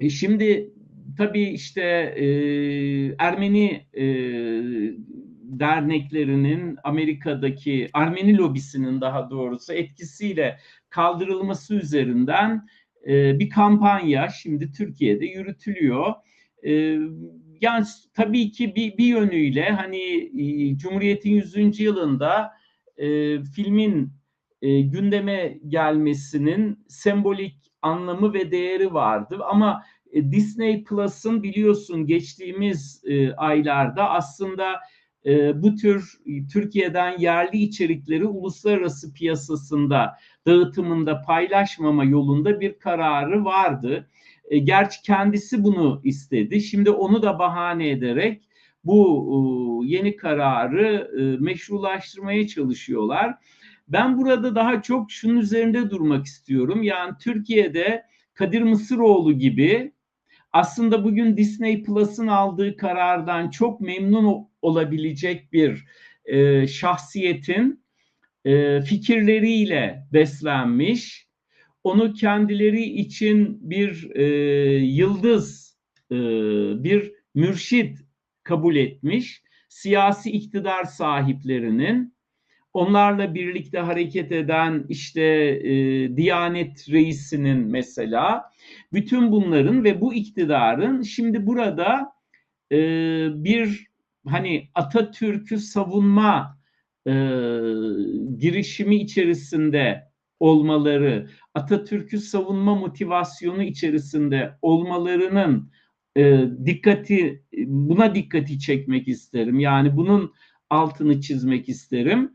E şimdi tabii işte e, Ermeni e, derneklerinin Amerika'daki Ermeni lobisinin daha doğrusu etkisiyle kaldırılması üzerinden e, bir kampanya şimdi Türkiye'de yürütülüyor. E, yani tabii ki bir, bir yönüyle hani e, Cumhuriyet'in 100. yılında e, filmin e, gündeme gelmesinin sembolik anlamı ve değeri vardı ama e, Disney Plus'ın biliyorsun geçtiğimiz e, aylarda aslında e, bu tür Türkiye'den yerli içerikleri uluslararası piyasasında dağıtımında paylaşmama yolunda bir kararı vardı. E, gerçi kendisi bunu istedi. Şimdi onu da bahane ederek bu e, yeni kararı e, meşrulaştırmaya çalışıyorlar. Ben burada daha çok şunun üzerinde durmak istiyorum. Yani Türkiye'de Kadir Mısıroğlu gibi aslında bugün Disney Plus'ın aldığı karardan çok memnun olabilecek bir e, şahsiyetin e, fikirleriyle beslenmiş, onu kendileri için bir e, yıldız, e, bir mürşit kabul etmiş, siyasi iktidar sahiplerinin onlarla birlikte hareket eden işte e, Diyanet Reisi'nin mesela bütün bunların ve bu iktidarın şimdi burada e, bir hani Atatürk'ü savunma e, girişimi içerisinde olmaları, Atatürk'ü savunma motivasyonu içerisinde olmalarının e, dikkati buna dikkati çekmek isterim. Yani bunun altını çizmek isterim.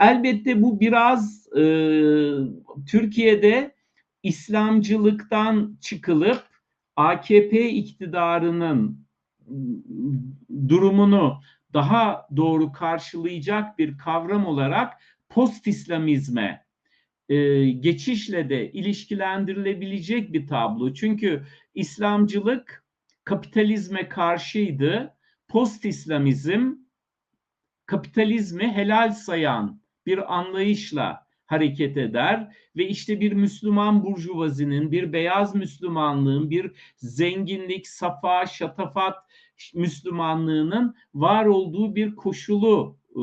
Elbette bu biraz e, Türkiye'de İslamcılıktan çıkılıp AKP iktidarının durumunu daha doğru karşılayacak bir kavram olarak post İslamizme e, geçişle de ilişkilendirilebilecek bir tablo. Çünkü İslamcılık kapitalizme karşıydı. Post İslamizm kapitalizmi helal sayan bir anlayışla hareket eder ve işte bir Müslüman burjuvazinin, bir beyaz Müslümanlığın, bir zenginlik, safa, şatafat Müslümanlığının var olduğu bir koşulu e,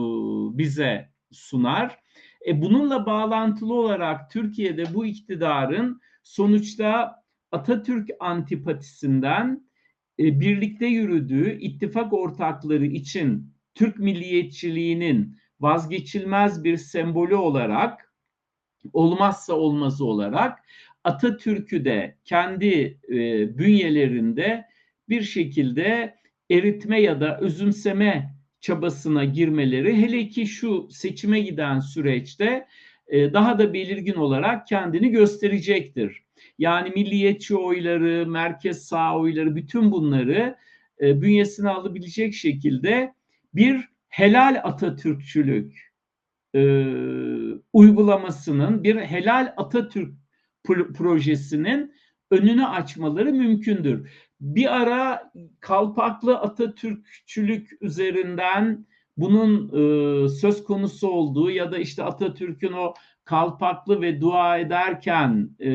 bize sunar. E bununla bağlantılı olarak Türkiye'de bu iktidarın sonuçta Atatürk antipatisinden e, birlikte yürüdüğü ittifak ortakları için Türk milliyetçiliğinin vazgeçilmez bir sembolü olarak olmazsa olmazı olarak Atatürk'ü de kendi e, bünyelerinde bir şekilde eritme ya da özümseme çabasına girmeleri hele ki şu seçime giden süreçte e, daha da belirgin olarak kendini gösterecektir. Yani milliyetçi oyları, merkez sağ oyları bütün bunları e, bünyesine alabilecek şekilde bir helal Atatürkçülük e, uygulamasının, bir helal Atatürk projesinin önünü açmaları mümkündür. Bir ara kalpaklı Atatürkçülük üzerinden bunun e, söz konusu olduğu ya da işte Atatürk'ün o kalpaklı ve dua ederken e,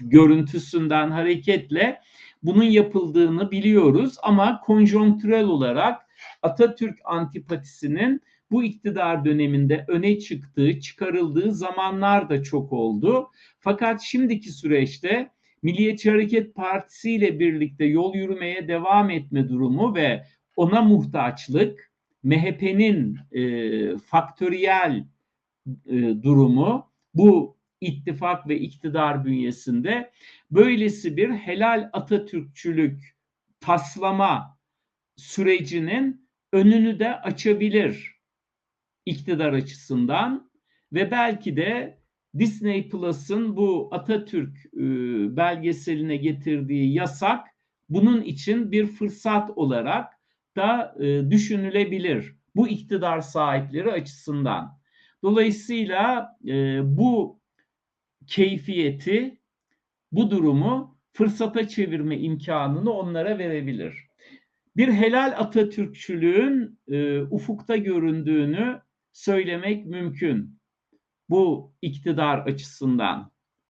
görüntüsünden hareketle bunun yapıldığını biliyoruz ama konjonktürel olarak Atatürk antipatisinin bu iktidar döneminde öne çıktığı, çıkarıldığı zamanlar da çok oldu. Fakat şimdiki süreçte Milliyetçi Hareket Partisi ile birlikte yol yürümeye devam etme durumu ve ona muhtaçlık, MHP'nin e, faktöriyel e, durumu bu ittifak ve iktidar bünyesinde böylesi bir helal Atatürkçülük taslama sürecinin önünü de açabilir iktidar açısından ve belki de Disney Plus'ın bu Atatürk e, belgeseline getirdiği yasak bunun için bir fırsat olarak da e, düşünülebilir bu iktidar sahipleri açısından. Dolayısıyla e, bu keyfiyeti, bu durumu fırsata çevirme imkanını onlara verebilir. Bir helal Atatürkçülüğün e, ufukta göründüğünü söylemek mümkün bu iktidar açısından.